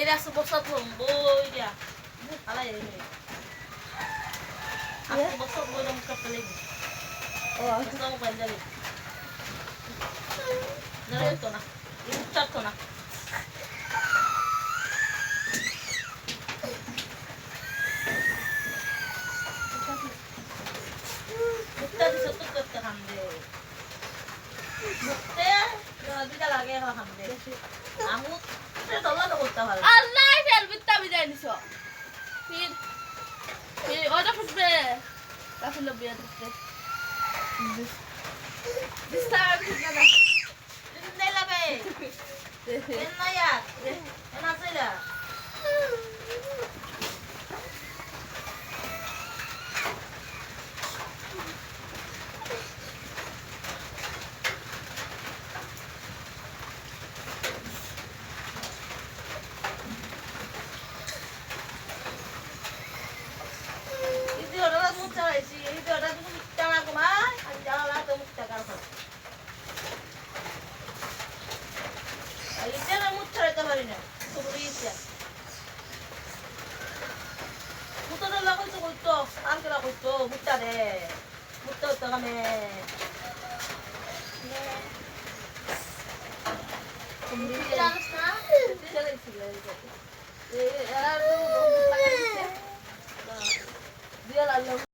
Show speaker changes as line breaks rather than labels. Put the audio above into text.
Ele é subossa plomboia. Olha ele. A subossa plomboia não fica
pele.
Ó, então vai dali. Dali tona. Tá tona. Tá de soto que tá andando. লাগে আমু তলানো করতে পারে।
আল্লাহ fail বিত্তা বিদায় নিছ। ফির ফির ওটা ফুটবে বিয়া দিতে। বিস্তার ফুটবে না
Hindi labe. Yan na Gusto. Ang kila gusto. Muta de. Muto to kami.
Jalas na?
Sila sila.
Eh, ano, ano, ano,
Dia lalu